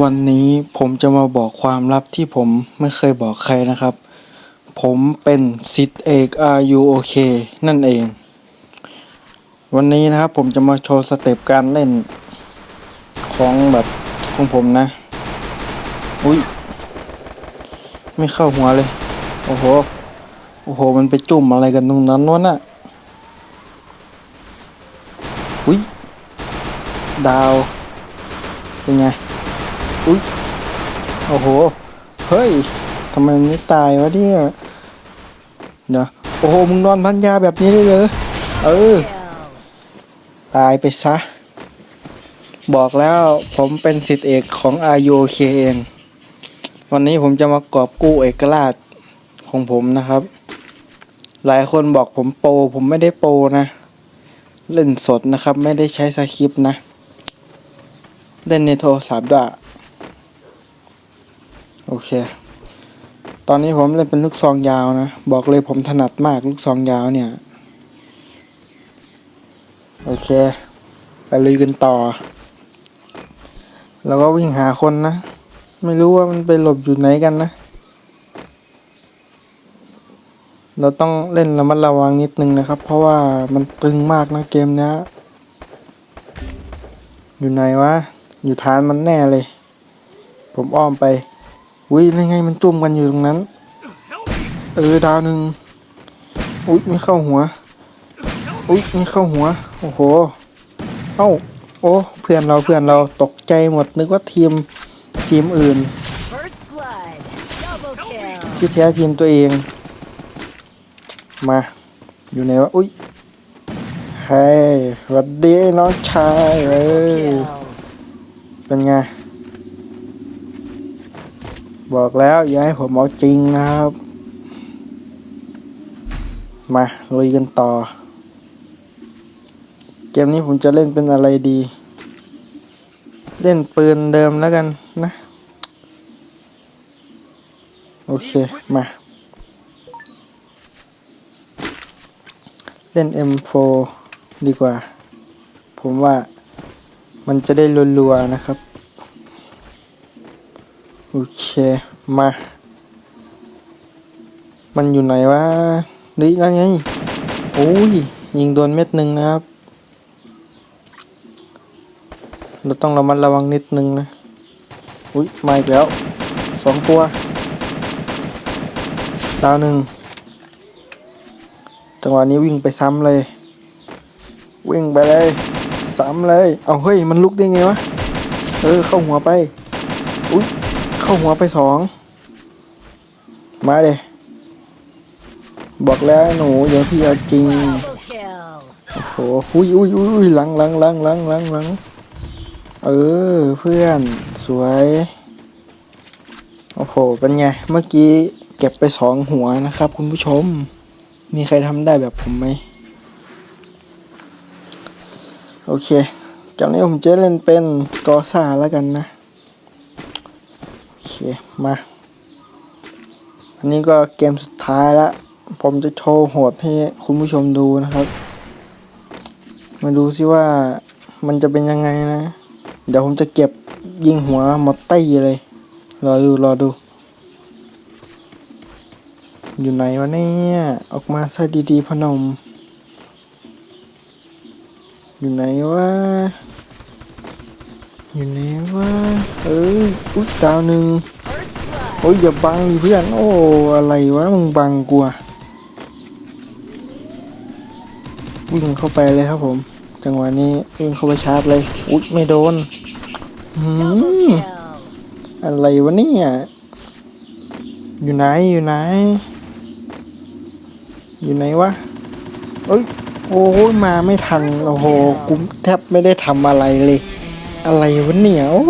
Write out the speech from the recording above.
วันนี้ผมจะมาบอกความลับที่ผมไม่เคยบอกใครนะครับ ผมเป็นสิทธิเอก RUOK นั่นเอง วันนี้นะครับผมจะมาโชว์สเต็ปการเล่นของแบบของผมนะ อุ้ยไม่เข้าหัวเลย โอ้โห โอ้โห มันไปจุ่มอะไรกันตรงนั้นวะน่ะอุ้ยดาว เป็นไง อุ้ยโอ้โห เฮ้ยทำไมนไม่ตายวะเนี่ยเดี๋ยวโอ้โห มึงนอนพันยาแบบนี้ได้เลยเออ ตายไปซะ บอกแล้วผมเป็นสิทธิเอกของ RUKN วันนี้ผมจะมากอบกู้เอกราชของผมนะครับ หลายคนบอกผมโปรผมไม่ได้โปรนะ เล่นสดนะครับ ไม่ได้ใช้สคริปต์นะ เล่นในโทรศัพท์ด้วย เค ตอนนี้ผมเล่นเป็นลูกซองยาวนะ บอกเลยผมถนัดมากลูกซองยาวเนี่ย โอเค ไปลุยกันต่อ แล้วก็วิ่งหาคนนะ ไม่รู้ว่ามันไปหลบอยู่ไหนกันนะ เราต้องเล่นระมัดระวังนิดนึงนะครับ เพราะว่ามันตึงมากนะเกมเนี้ยอยู่ไหนวะ อยู่ฐานมันแน่เลย ผมอ้อมไป อุ้ยยังไงมันจุ่มกันอยู่ตรงนั้น เออดาวหนึ่งอุ้ยไม่เข้าหัว อุ้ยไม่เข้าหัว โอ้โห เอ้า โอ้ เพื่อนเราเพื่อนเราตกใจหมดนึกว่าทีมทีมอื่น First blood. Double kill. ที่แท้ทีมตัวเอง มา อยู่ไหนวะ อุ้ยเฮ้ยหวัดดีไอ้น้องชายเออ Kill. เป็นไง บอกแล้วอย่าให้ผมเอาจริงนะครับ มาลุยกันต่อ เกมนี้ผมจะเล่นเป็นอะไรดี เล่นปืนเดิมแล้วกันนะ โอเค มา เล่น M4 ดีกว่า ผมว่ามันจะได้รัวๆนะครับ โอเค มา มันอยู่ไหนวะนี่นั่นไง โอ้ย ยิงโดนเม็ดหนึ่งนะครับ เราต้องระมัดระวังนิดนึงนะ อุ้ยมาอีกแล้ว สองตัว ดาวหนึ่งจังหวะนี้วิ่งไปซ้ำเลย วิ่งไปเลยซ้ำเลย เอาเฮ้ย มันลุกได้ไงวะ เออ เข้าหัวไป อุ้ย เข้าหัวไปสอง มาเลยบอกแล้วหนูอย่างที่เอาจริง โอ้โหอุ้ยอุ้ยอุ้ยหลังหลังหลังหลังหลังหลังเออ เพื่อนสวย โอ้โห เป็นไง เมื่อกี้เก็บไปสองหัวนะครับ คุณผู้ชม มีใครทำได้แบบผมไหม โอเคจากนี้ผมจะเล่นเป็นกอซ่าแล้วกันนะ มา อันนี้ก็เกมสุดท้ายละผมจะโชว์โหดให้คุณผู้ชมดูนะครับ มาดูสิว่ามันจะเป็นยังไงนะ เดี๋ยวผมจะเก็บยิงหัวมดตี้เลย รอดูรอดู อยู่ไหนวะเนี่ยออกมาซะดีๆพนม อยู่ไหนวะ อยู่ไหนวะเอ้ยอุ๊ยดาวหนึ่งโอ้ยอย่าบังเพื่อนโอ้อะไรวะมึงบังกูอะวิ่งเข้าไปเลยครับผม จังหวะนี้วิ่งเข้าไปชาร์จเลยอุ๊ยไม่โดนหืมอะไรวะเนี่ยอยู่ไหนอยู่ไหน อยู่ไหนวะเอ้ยโอ้ยมาไม่ทันโอ้โหกูแทบไม่ได้ทำอะไรเลย อะไรวะเนี่ยโอ้